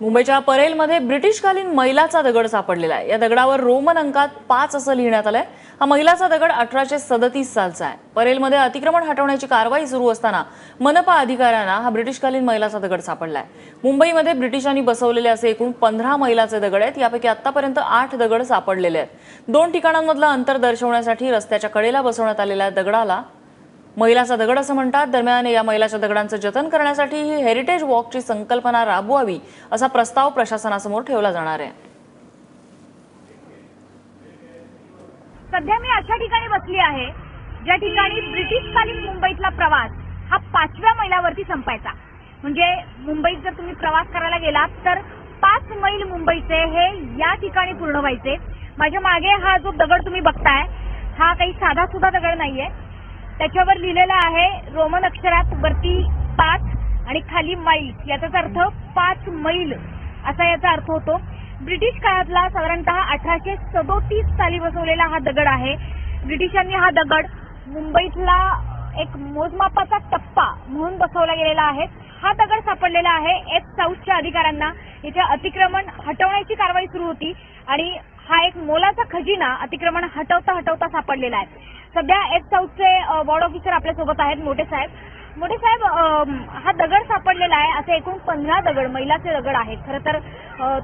मुंबईच्या परेलमध्ये ब्रिटिशकालीन महिलाचा दगड सापडलेला आहे. या दगडावर रोमन अंकात पाच असं लिहिण्यात आलंय. हा महिलाचा दगड अठराशे सदतीस सालचा आहे. परेलमध्ये अतिक्रमण हटवण्याची कारवाई सुरू असताना मनपा अधिकाऱ्यांना हा ब्रिटिशकालीन महिलाचा दगड सापडलाय. मुंबईमध्ये ब्रिटिशांनी बसवलेले असे एकूण पंधरा मैलाचे दगड आहेत. यापैकी आतापर्यंत आठ दगड सापडलेले आहेत. दोन ठिकाणांमधलं अंतर दर्शवण्यासाठी रस्त्याच्या कडेला बसवण्यात आलेल्या दगडाला मैलाचा दगड असं म्हणतात. दरम्यान या मैलाच्या दगडांचं जतन करण्यासाठी ही हेरिटेज वॉकची संकल्पना राबवावी असा प्रस्ताव प्रशासनासमोर ठेवला जाणार आहे. सध्या मी अशा ठिकाणी बसली आहे ज्या ठिकाणी ब्रिटिशकालीन मुंबईतला प्रवास हा पाचव्या मैलावरती संपायचा. म्हणजे मुंबईत जर तुम्ही प्रवास करायला गेलात तर पाच मैल मुंबईचे हे या ठिकाणी पूर्ण व्हायचे. माझ्या मागे हा जो दगड तुम्ही बघताय हा काही साधा सुद्धा दगड नाहीये. त्याच्यावर लिहिलेलं आहे रोमन अक्षरात वरती पाच आणि खाली माईल याचाच अर्थ पाच मैल. असा याचा अर्थ होतो. ब्रिटिश काळातला साधारणतः अठराशे सदोतीस साली बसवलेला हा दगड आहे. ब्रिटिशांनी हा दगड मुंबईतला एक मोजमापाचा टप्पा म्हणून बसवला गेलेला आहे. हा दगड सापडलेला आहे एफ साऊथच्या अधिकाऱ्यांना. इथे अतिक्रमण हटवण्याची कारवाई सुरू होती आणि हा एक मोलाचा खजिना अतिक्रमण हटवता हटवता सापडलेला आहे. सध्या एफ साऊथचे वॉर्ड ऑफिसर आपल्यासोबत आहेत मोठे साहेब. मोठे साहेब हा दगड सापडलेला आहे असे एकूण पंधरा दगड महिलाचे दगड आहेत. खरं तर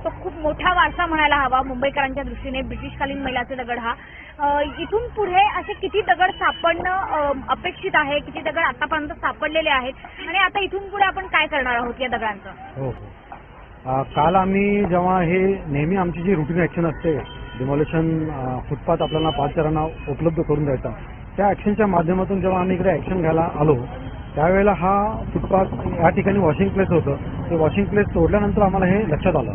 तो खूप मोठा वारसा म्हणायला हवा मुंबईकरांच्या दृष्टीने ब्रिटिशकालीन महिलाचे दगड हा. इथून पुढे असे किती दगड सापडणं अपेक्षित आहे? किती दगड आतापर्यंत सापडलेले आहेत? आणि आता इथून पुढे आपण काय करणार आहोत या दगडांचं? हो, हो. काल आम्ही जेव्हा हे नेहमी आमची जी रुटीन ऍक्शन असते डिमॉलिशन फुटपाथ आपल्याला पाचकरांना उपलब्ध करून द्यायचा त्या ऍक्शनच्या माध्यमातून जेव्हा आम्ही इकडे ऍक्शन घ्यायला आलो त्यावेळेला हा फुटपाथ या ठिकाणी वॉशिंग प्लेस होतं. ते वॉशिंग प्लेस तोडल्यानंतर आम्हाला हे लक्षात आलं.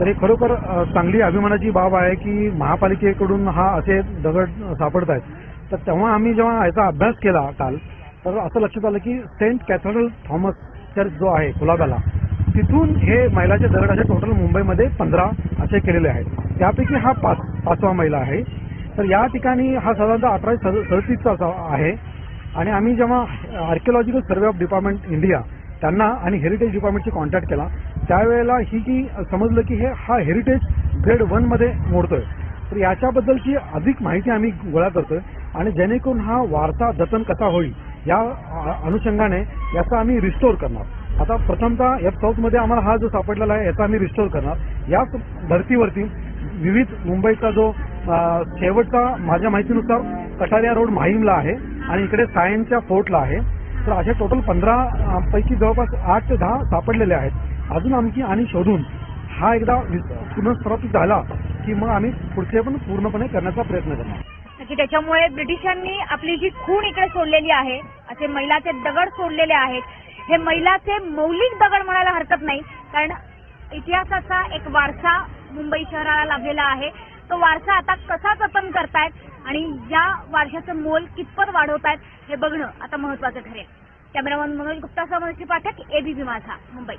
तर हे खरोखर चांगली अभिमानाची बाब आहे की महापालिकेकडून हा असे दगड सापडत आहेत तर तेव्हा आम्ही जेव्हा याचा अभ्यास केला काल तर असं लक्षात आलं की सेंट कॅथेड्रल थॉमस चर्च जो आहे कुलाब्याला तिथून हे मैलाचे दगड असे टोटल मुंबईमध्ये पंधरा असे केलेले आहेत. त्यापैकी हा पाच पाचवा मैला आहे. तर या ठिकाणी हा साधारणतः अठराशे सदतीसचा असा आहे. आणि आम्ही जेव्हा archaeological survey of department India त्यांना आणि हेरिटेज डिपार्टमेंटशी कॉन्टॅक्ट केला त्यावेळेला ही की समजलं की हे हा हेरिटेज ग्रेड वनमध्ये मोडतोय. तर याच्याबद्दलची अधिक माहिती आम्ही गोळा करतोय. आणि जेणेकरून हा वारसा जतन कसा होईल या अनुषंगाने याचा आम्ही रिस्टोर करणार. आता प्रथमतः एफ साऊथमध्ये आम्हाला हा जो सापडलेला आहे याचा आम्ही रिस्टोर करणार. या धर्तीवरती विविध मुंबईचा जो शेवटचा माझ्या माहितीनुसार कटारिया रोड माहीमला आहे आणि इकडे सायनच्या फोर्टला आहे. तर असे टोटल पंधरा पैकी जवळपास आठ ते दहा सापडलेले आहेत. अजून आमची आणि शोधून हा एकदा पुनर्स्थापित झाला की मग आम्ही पुढचे पण पूर्णपणे करण्याचा प्रयत्न करणार. की त्याच्यामुळे ब्रिटिशांनी आपली जी खूण इकडे सोडलेली आहे असे मैलाचे दगड सोडलेले आहेत हे मैलाचे मौलिक दगड म्हणायला हरकत नाही. कारण इतिहासाचा एक वारसा मुंबई शहराला लाभलेला आहे. तो वारसा आता कसा जतन करतायत आणि या वारशाचं मोल कितपत वाढवतायत हे बघणं आता महत्वाचं ठरेल. कॅमेरामन मनोज गुप्ता समोरची पाठक एबीपी माझा मुंबई.